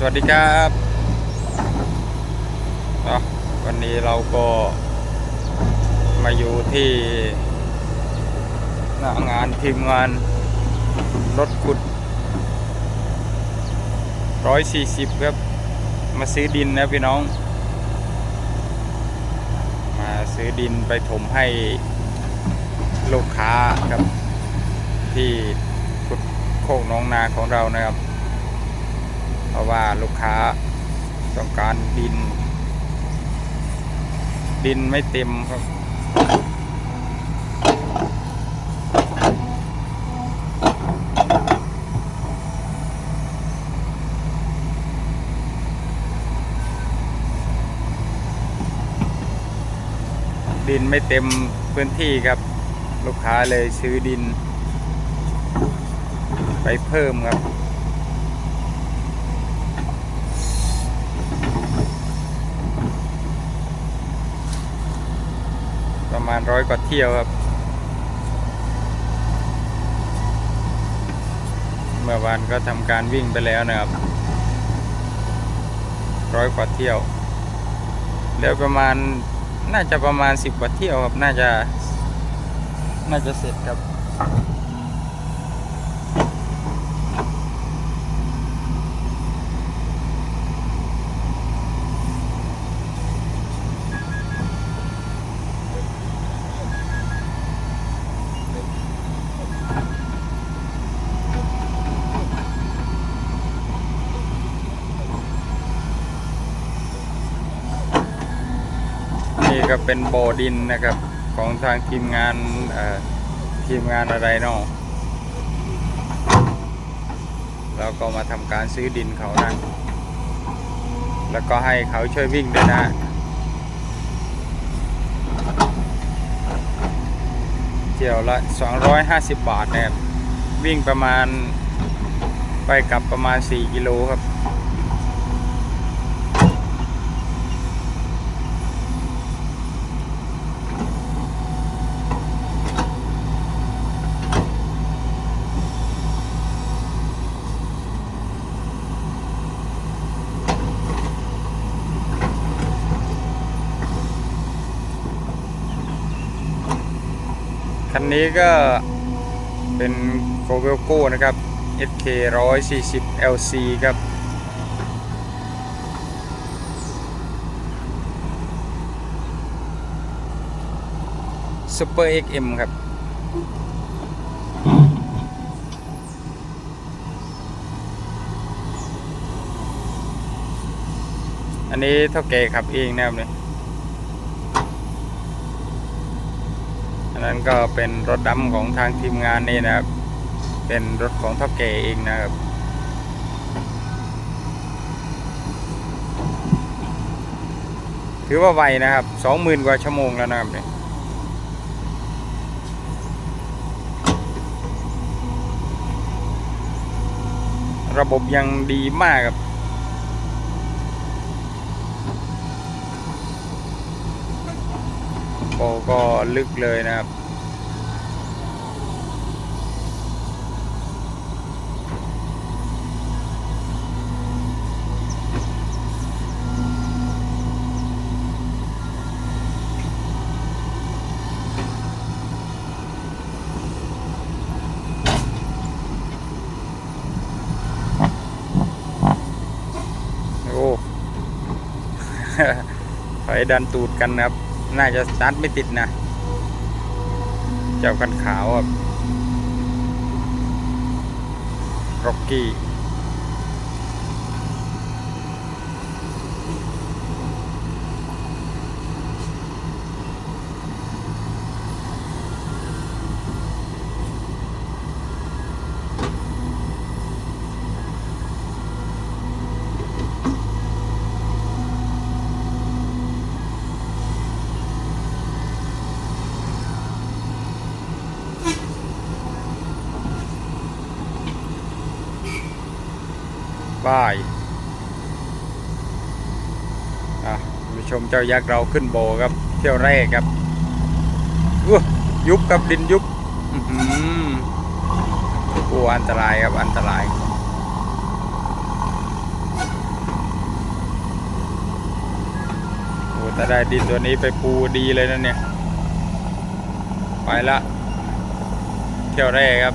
สวัสดีครับวันนี้เราก็มาอยู่ที่หน้างานทีมงานรถขุด 140 ครับ มาซื้อดินนะพี่น้อง มาซื้อดินไปถมให้ลูกค้าครับ ที่ขุดโคกน้องนาของเรานะครับ ว่าลูกค้าต้องการดิน ดินไม่เต็มครับ ดินไม่เต็มพื้นที่ครับ ลูกค้าเลยซื้อดิน ไปเพิ่มครับ ประ มาณร้อยกว่าเที่ยวครับ เมื่อวานก็ทำการวิ่งไปแล้วนะครับร้อยกว่าเที่ยวแล้วประมาณน่าจะประมาณสิบกว่าเที่ยวครับ น่าจะ น่าจะเสร็จครับ ก็เป็นโบอดินนะครับของทางทีมงานทีมงานอะไรเนาะแล้วก็มาทำการซื้อดินเขานะแล้วก็ให้เขาช่วยวิ่งด้วยนะเที่ยวละ 250 บาทนะครับวิ่งประมาณไปกลับประมาณ 4 กิโลครับ คันนี้ก็เป็นโกเวลโก้นะครับ SK 140 LC ครับ Super XM ครับอันนี้เท่าแก่ขับเองนะครับเนี่ย อันนั้นก็เป็นรถดำของทางทีมงานนี่นะครับ เป็นรถของท่าแก่เองนะครับถือว่าไวนะครับสองหมื่นกว่าชั่วโมงแล้วนะครับเนี่ยระบบยังดีมากครับ โบก็ลึกเลยนะครับ โอ้ ถอยดันตูดกันนะครับ น่าจะสตาร์ทไม่ติดนะ เจ้ากันขาวครับร็อกกี้ บ่ายมาชมเจ้ายักษ์เราขึ้นโบครับ เที่ยวแรกครับยุบกับดินยุบโอ้อันตรายครับอันตรายโอ้แต่ได้ดินตัวนี้ไปปูดีเลยนะเนี่ย ไปละ เที่ยวแรกครับ